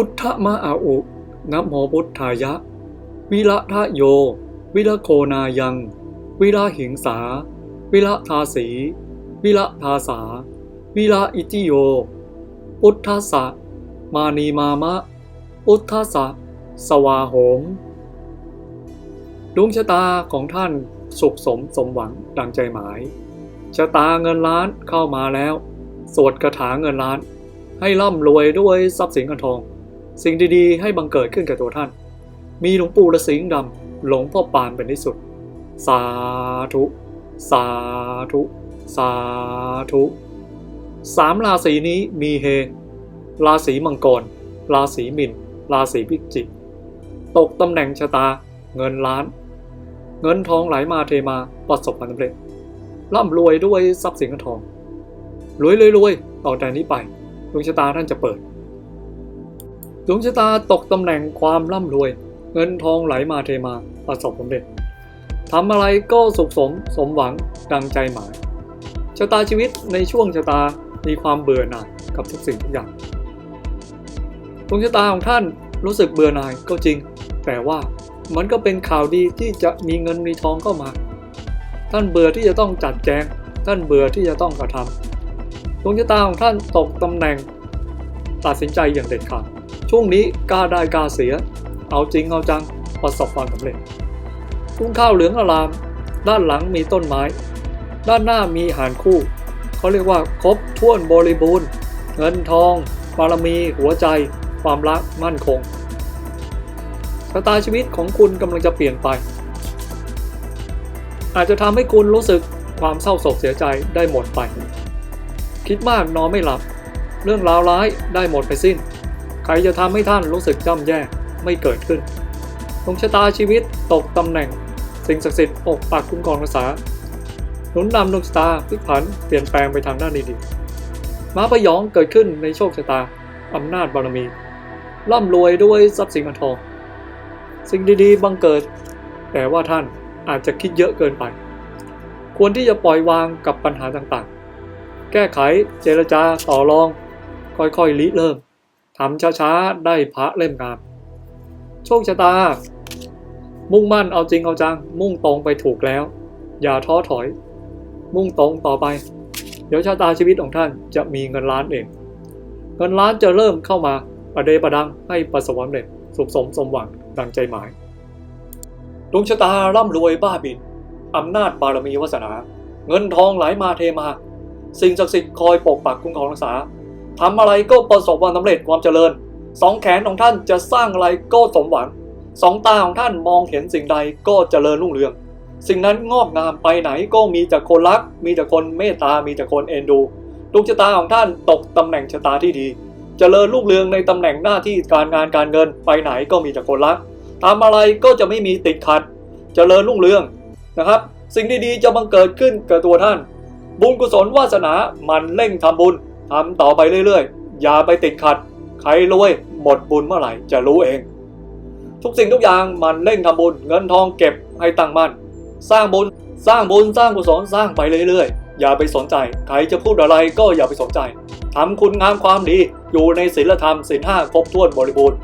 พุทธมะอาอุนะโมพุทธายะ วิระทะโย วิระโคนายัง วิระหิงสา วิระทาสี วิระทาสา วิระอิติโย พุทธสะมานีมามะ พุทธสสะสวาโหมดวงชะตาของท่านสุขสมสมหวังดังใจหมาย ชะตาเงินล้านเข้ามาแล้ว สวดคาถาเงินล้าน ให้ร่ำรวยด้วยทรัพย์สินเงินทอง สิ่งดีๆ ให้บังเกิดขึ้นกับตัวท่าน มีหลวงปู่ฤาษีดำหลวงพ่อปานเป็นที่สุด สาธุ สาธุ สาธุสามราศีนี้มีเฮราศีมังกร ราศีมินราศีพิจิก ตกตำแหน่งชะตา เงินล้าน เงินทองไหลมาเทมาประสบความสำเร็จร่ำรวยด้วยทรัพย์สินเงินทองรวยรวยรวยต่อแต่นี้ไปดวงชะตาท่านจะเปิด ดวงชะตาตกตำแหน่งความร่ำรวย เงินทองไหลมาเทมาประสบความสำเร็จทำอะไรก็สุขสมสมหวังดังใจหมายชะตาชีวิตในช่วงชะตามีความเบื่อหน่ายกับทุกสิ่งทุกอย่างดวงชะตาของท่านรู้สึกเบื่อหน่ายก็จริง แต่ว่ามันก็เป็นข่าวดีที่จะมีเงินมีทองเข้ามา ท่านเบื่อที่จะต้องจัดแจง ท่านเบื่อที่จะต้องกระทำดวงชะตาของท่านตกตำแหน่ง ตัดสินใจอย่างเด็ดขาด ช่วงนี้กล้าได้กล้าเสีย เอาจริงเอาจังประสบความสำเร็จทุ่งข้าวเหลืองอลาม ด้านหลังมีต้นไม้ ด้านหน้ามีหานคู่เขาเรียกว่าครบถ้วนบริบูรณ์ เงินทองบารมีหัวใจ ความรักมั่นคงชะตาชีวิตของคุณกำลังจะเปลี่ยนไป อาจจะทำให้คุณรู้สึกความเศร้าโศกเสียใจได้หมดไป คิดมากนอนไม่หลับ เรื่องราวร้ายได้หมดไปสิ้น ครจะทำให้ท่านรู้สึกจำแย่ไม่เกิดขึ้นดวงชะตาชีวิตตกตำแหน่ง สิ่งศักดิ์สิทธิ์ปกปักคุ้มครองรักษาหนุนนำดวงชะตาพลิกผันเปลี่ยนแปลงไปทางด้านดีๆม้าพยองเกิดขึ้นในโชคชะตาอำนาจบารมี ร่ำรวยด้วยทรัพย์สินเงินทอง สิ่งดีๆบังเกิด แต่ว่าท่านอาจจะคิดเยอะเกินไป ควรที่จะปล่อยวางกับปัญหาต่างๆ แก้ไขเจรจาต่อรอง ค่อยๆริเริ่ม ทำช้าๆ ได้พระเล่มงาม โชคชะตา มุ่งมั่นเอาจริงเอาจัง มุ่งตรงไปถูกแล้ว อย่าท้อถอย มุ่งตรงต่อไป เดี๋ยวชะตาชีวิตของท่านจะมีเงินล้านเอง เงินล้านจะเริ่มเข้ามาประเดประดังให้ประสบความสำเร็จสุขสมสมหวังดังใจหมายดวงชะตาร่ำรวยบ้าบินอำนาจบารมีวาสนา เงินทองไหลมาเทมา สิ่งศักดิ์สิทธิ์คอยปกปักคุ้มครองรักษา ทำอะไรก็ประสบความสำเร็จความเจริญ สองแขนของท่านจะสร้างอะไรก็สมหวัง สองตาของท่านมองเห็นสิ่งใดก็เจริญรุ่งเรือง สิ่งนั้นงอกงามไปไหนก็มีแต่คนรัก มีแต่คนเมตตา มีแต่คนเอ็นดูดวงชะตาของท่านตกตำแหน่งชะตาที่ดี เจริญรุ่งเรืองในตำแหน่งหน้าที่การงานการเงินไปไหนก็มีแต่คนรักทำอะไรก็จะไม่มีติดขัด เจริญรุ่งเรืองนะครับ สิ่งดีๆจะบังเกิดขึ้นกับตัวท่าน บุญกุศลวาสนามันเร่งทำบุญ ทำต่อไปเรื่อยๆ อย่าไปติดขัด ใครรวยหมดบุญเมื่อไหร่จะรู้เอง ทุกสิ่งทุกอย่างมันเร่งทำบุญเงินทองเก็บให้ตั้งมั่น สร้างบุญสร้างบุญสร้างกุศลสร้างไปเรื่อยๆ อย่าไปสนใจ ใครจะพูดอะไรก็อย่าไปสนใจทำคุณงามความดีอยู่ในศีลธรรมศีลห้าครบถ้วนบริบูรณ์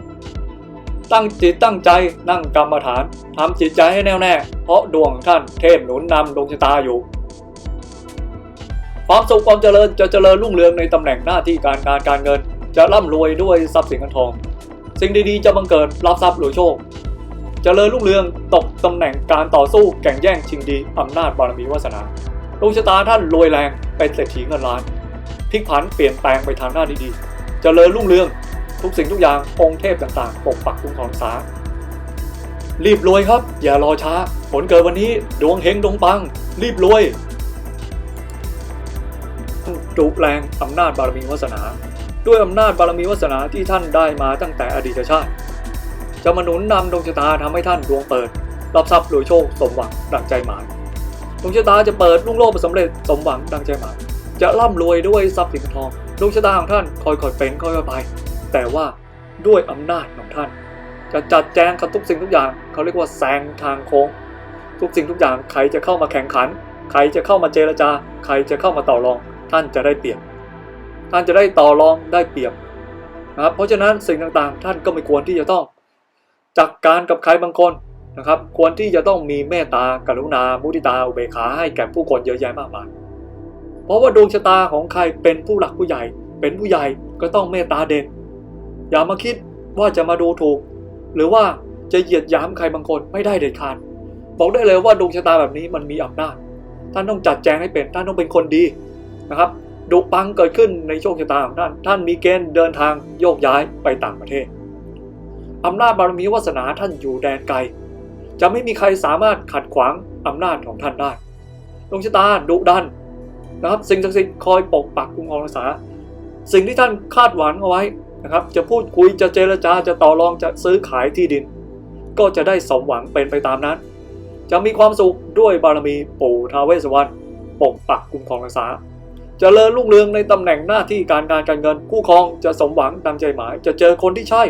ตั้งจิตตั้งใจนั่งกรรมฐานทำจิตใจให้แน่วแน่ เพราะดวงท่านเทพหนุนนำดวงชะตาอยู่ ความสุขความเจริญจะเจริญรุ่งเรืองในตำแหน่งหน้าที่การงานการเงิน จะร่ำรวยด้วยทรัพย์สินเงินทอง สิ่งดีๆจะบังเกิดรับทรัพย์หรือโชคเจริญรุ่งเรืองตกตำแหน่งการต่อสู้แข่งแย่งชิงดีอำนาจบารมีวาสนาดวงชะตาท่านรวยแรงเป็นเศรษฐีเงินล้านพลิกผันเปลี่ยนแปลงไปทางหน้าดีๆเจริญรุ่งเรือง ทุกสิ่งทุกอย่างองค์เทพต่างๆปกปักคุ้มครองรักษารีบรวยครับ อย่ารอช้า ผลเกิดวันนี้ดวงเฮงดวงปัง รีบรวย จุแรงอำนาจบารมีวาสนา ด้วยอำนาจบารมีวาสนาที่ท่านได้มาตั้งแต่อดีตชาติ จะมาหนุนนำดวงชะตาทำให้ท่านดวงเปิด รับทรัพย์รวยโชคสมหวังดังใจหมายดวงชะตาจะเปิดลุ่งโลกไปสำเร็จสมหวังดังใจหมายจะร่ำรวยด้วยทรัพย์สินทองดวงชะตาของท่านค่อยๆเป็นค่อยๆไป แต่ว่าด้วยอำนาจของท่าน จะจัดแจงกับทุกสิ่งทุกอย่างเขาเรียกว่าแซงทางโค้ง ทุกสิ่งทุกอย่างใครจะเข้ามาแข่งขัน ใครจะเข้ามาเจรจา ใครจะเข้ามาต่อรอง ท่านจะได้เปรียบ ท่านจะได้ต่อรองได้เปรียบนะครับเพราะฉะนั้นสิ่งต่างๆ ท่านก็ไม่ควรที่จะต้องจัดการกับใครบางคนนะครับ ควรที่จะต้องมีเมตตากรุณา มุทิตาอุเบกขาให้แก่ผู้คนเยอะแยะมากมายเพราะว่าดวงชะตาของใครเป็นผู้หลักผู้ใหญ่ เป็นผู้ใหญ่ก็ต้องเมตตาเด็ก อย่ามาคิดว่าจะมาดูถูก หรือว่าจะเหยียดหยามใครบางคนไม่ได้เด็ดขาดบอกได้เลยว่าดวงชะตาแบบนี้มันมีอำนาจท่านต้องจัดแจงให้เป็นท่านต้องเป็นคนดี นะครับดุปังเกิดขึ้นในโชคชะตาของท่าน ท่านมีเกณฑ์เดินทางโยกย้ายไปต่างประเทศอำนาจบารมีวาสนาท่านอยู่แดนไกล จะไม่มีใครสามารถขัดขวางอำนาจของท่านได้ดวงชะตาดุดันนะครับ สิ่งศักดิ์สิทธิ์คอยปกปักคุ้มครองรักษา สิ่งที่ท่านคาดหวังเอาไว้นะครับ จะพูดคุยจะเจรจาจะต่อรองจะซื้อขายที่ดิน ก็จะได้สมหวังเป็นไปตามนั้น จะมีความสุขด้วยบารมีปู่ท้าวเวสสวรรณปกปักคุ้มครองรักษา จเจริญรุ่งเรืองในตำแหน่งหน้าที่การงานการเงินคู่ครองจะสมหวังดังใจหมาย จะเจอคนที่ใช่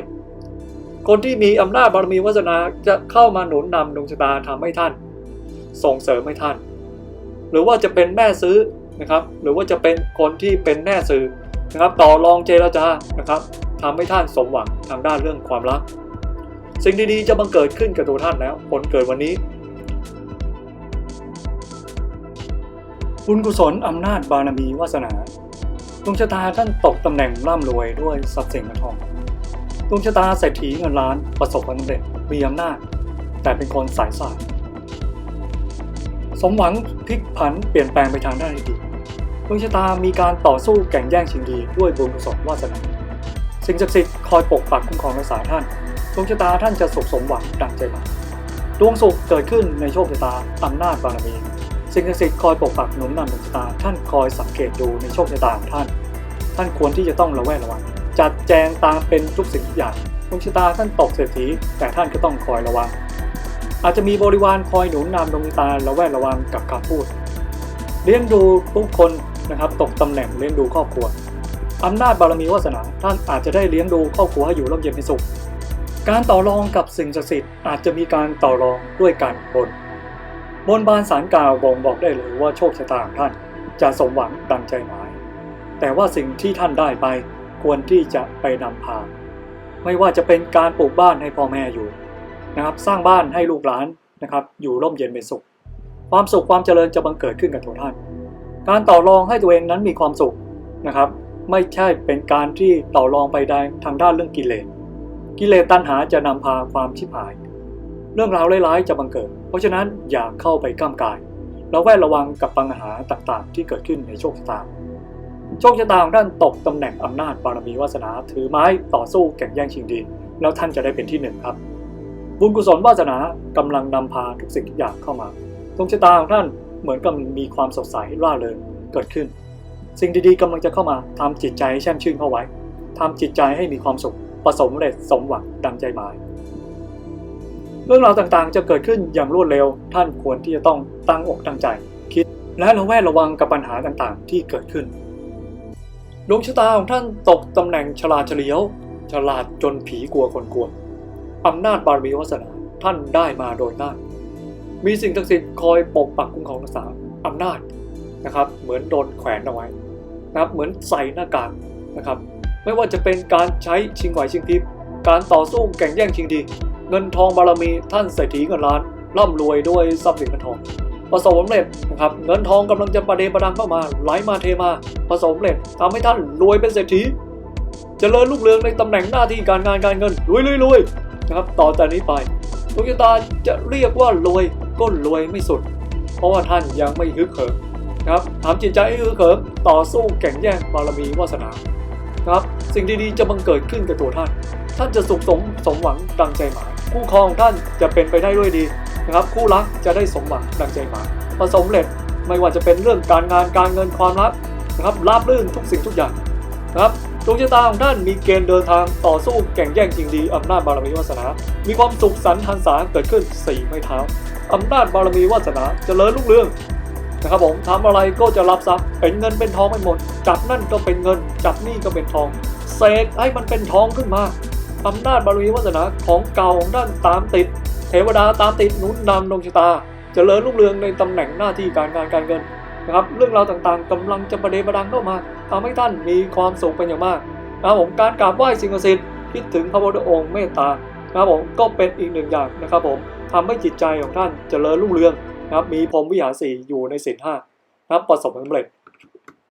คนที่มีอำนาจบารมีวาสนาจะเข้ามาหนุนนำดวงชะตาทำให้ท่าน ส่งเสริมให้ท่าน หรือว่าจะเป็นแม่ซื้อนะครับ หรือว่าจะเป็นคนที่เป็นแม่ซื้อนะครับ ต่อรองเจรจานะครับทำให้ท่านสมหวังทางด้านเรื่องความรัก สิ่งดีๆจะบังเกิดขึ้นกับตัวท่านแล้วคนเกิดวันนี้ บุญกุศลอำนาจบารมีวาสนาดวงชะตาท่านตกตำแหน่งร่ำรวยด้วยทรัพย์สินเงินทองดวงชะตาเศรษฐีเงินล้านประสบความสำเร็จมีอำนาจ แต่เป็นคนสายสายสมหวังพลิกผันเปลี่ยนแปลงไปทางด้านดีดวงชะตามีการต่อสู้แข่งแย่งชิงดีด้วยบุญกุศลวาสนาสิ่งศักดิ์สิทธิ์คอยปกปักคุ้มครองรักษาท่านดวงชะตาท่านจะสุขสมหวังดังใจหมายดวงสุขเกิดขึ้นในโชคชะตาอำนาจบารมี สิ่งศักดิ์สิทธิ์คอยปกปักหนุนนำดวงชะตาท่านคอยสังเกตดูในโชคชะตาของท่าน ท่านควรที่จะต้องระแวดระวัง จัดแจงตามเป็นทุกสิ่งทุกอย่างดวงชะตาท่านตกเศรษฐีแต่ท่านก็ต้องคอยระวัง อาจจะมีบริวารคอยหนุนนำดวงตาระแวดระวังกับคำพูด เลี้ยงดูทุกคนนะครับตกตำแหน่งเลี้ยงดูครอบครัวอำนาจบารมีวาสนาท่านอาจจะได้เลี้ยงดูครอบครัวให้อยู่ร่มเย็นเป็นสุข การต่อรองกับสิ่งศักดิ์สิทธิ์อาจจะมีการต่อรองด้วยการบน บนบานสารกล่าวบ่งบอกได้เลยว่าโชคชะตาของท่านจะสมหวังดังใจหมาย แต่ว่าสิ่งที่ท่านได้ไปควรที่จะไปนำพา ไม่ว่าจะเป็นการปลูกบ้านให้พ่อแม่อยู่นะครับสร้างบ้านให้ลูกหลานนะครับอยู่ร่มเย็นเป็นสุข ความสุขความเจริญจะบังเกิดขึ้นกับตัวท่าน การต่อรองให้ตัวเองนั้นมีความสุขนะครับ ไม่ใช่เป็นการที่ต่อรองไปได้ทางด้านเรื่องกิเลสกิเลสตัณหาจะนำพาความชิบหาย เรื่องราวร้ายๆจะบังเกิด เพราะฉะนั้นอย่าเข้าไปก้ามกาย เราแวดระวังกับปัญหาต่างๆ ที่เกิดขึ้นในโชคชะตา โชคชะตาของท่านตกตำแหน่งอำนาจบารมีวาสนา ถือไม้ต่อสู้แข่งแย่งชิงดี แล้วท่านจะได้เป็นที่หนึ่งครับ บุญกุศลวาสนากำลังนำพาทุกสิ่งทุกอย่างเข้ามาดวงชะตาของท่านเหมือนกับมีความสดใสร่าเริงเกิดขึ้น สิ่งดีๆกำลังจะเข้ามาทำจิตใจให้แช่มชื่นเข้าไว้ทำจิตใจให้มีความสุขประสมเร็จสมหวังดังใจหมาย เรื่องราวต่างๆ จะเกิดขึ้นอย่างรวดเร็ว ท่านควรที่จะต้องตั้งอกตั้งใจ คิด และระแวดระวังกับปัญหาต่างๆ ที่เกิดขึ้นดวงชะตาของท่านตกตำแหน่งฉลาดเฉลียว ฉลาดจนผีกลัวคนกลัวอำนาจบารมีวาสนาท่านได้มาโดยง่ายมีสิ่งศักดิ์สิทธิ์คอยปกปักคุ้มครองรักษาอำนาจนะครับ เหมือนโดนแขวนเอาไว้นะครับ เหมือนใส่หน้ากากนะครับ ไม่ว่าจะเป็นการใช้ชิงไหวชิงพริบการต่อสู้แข่งแย่งชิงดี เงินทองบารมีท่านเศรษฐีเงินล้านร่ำรวยด้วยทรัพย์สินเงินทองประสบความสำเร็จนะครับเงินทองกำลังจะประเดประดังเข้ามาไหลมาเทมาประสบความสำเร็จทำให้ท่านรวยเป็นเศรษฐีจเจริญรุ่งเรืองในตำแหน่งหน้าที่การงานการเงินรวยรวยรวยนะครับต่อจากนี้ไปดวงชะตาจะเรียกว่ารวยก็รวยไม่สุด เพราะว่าท่านยังไม่ฮึกเหิมนะครับทำจิตใจให้ฮึกเหิมต่อสู้แข่งแย่งบารมีวาสนานะครับสิ่งดีๆจะบังเกิดขึ้นกับตัวท่าน ท่านจะสุขสมสมหวังดังใจหมาย คู่ครองท่านจะเป็นไปได้ด้วยดีนะครับคู่รักจะได้สมหวังดังใจหมายประสบความเร็จไม่ว่าจะเป็นเรื่องการงานการเงินความรักนะครับราบรื่นทุกสิ่งทุกอย่างนะครับดวงชะตาของท่านมีเกณฑ์เดินทางต่อสู้แข่งแย่งจริงดีอำนาจบารมีวาสนา มีความสุขสันต์หันษาเกิดขึ้นสี่ไม้เท้าอำนาจบารมีวาสนาจเจริญรุ่งเรืองนะครับผมทำอะไรก็จะรับทรัพย์เป็นเงินเป็นทองไปหมด จับนั่นก็เป็นเงิน จับนี่ก็เป็นทองเสกให้มันเป็นทองขึ้นมา อำนาจบารมีวาสนาของเก่าของท่านตามติด เทวดาตามติดหนุนนำดวงชะตาจเจริญรุ่งเรืองในตำแหน่งหน้าที่การงานการเงินนะครับเรื่องราวต่างๆกำลังจะประเดประดังเข้ามาทำให้ท่านมีความสุขเป็นอย่างมากนะครับผมการกราบไหว้สิ่งศักดิ์สิทธิ์คิดถึงพระพุทธองค์เมตตานะครับผมก็เป็นอีกหนึ่งอย่างนะครับผมทำให้จิตใจของท่านเจริญรุ่งเรืองนะครับมีพรหมวิหารสี่อยู่ในศีลห้านะครับประสบความสำเร็จ